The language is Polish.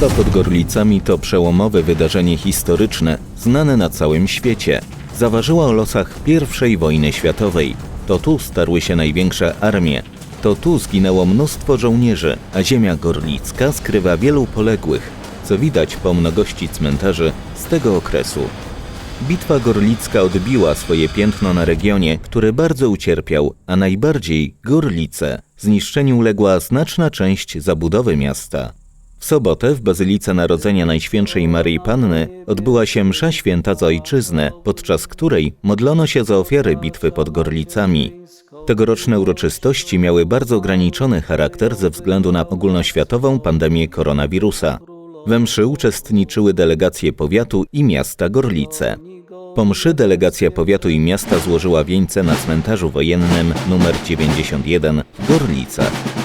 Bitwa pod Gorlicami to przełomowe wydarzenie historyczne, znane na całym świecie. Zaważyła o losach I wojny światowej. To tu starły się największe armie. To tu zginęło mnóstwo żołnierzy, a ziemia gorlicka skrywa wielu poległych, co widać po mnogości cmentarzy z tego okresu. Bitwa Gorlicka odbiła swoje piętno na regionie, który bardzo ucierpiał, a najbardziej Gorlice. Zniszczeniu uległa znaczna część zabudowy miasta. W sobotę w Bazylice Narodzenia Najświętszej Maryi Panny odbyła się msza święta za ojczyznę, podczas której modlono się za ofiary bitwy pod Gorlicami. Tegoroczne uroczystości miały bardzo ograniczony charakter ze względu na ogólnoświatową pandemię koronawirusa. We mszy uczestniczyły delegacje powiatu i miasta Gorlice. Po mszy delegacja powiatu i miasta złożyła wieńce na cmentarzu wojennym nr 91 w Gorlicach.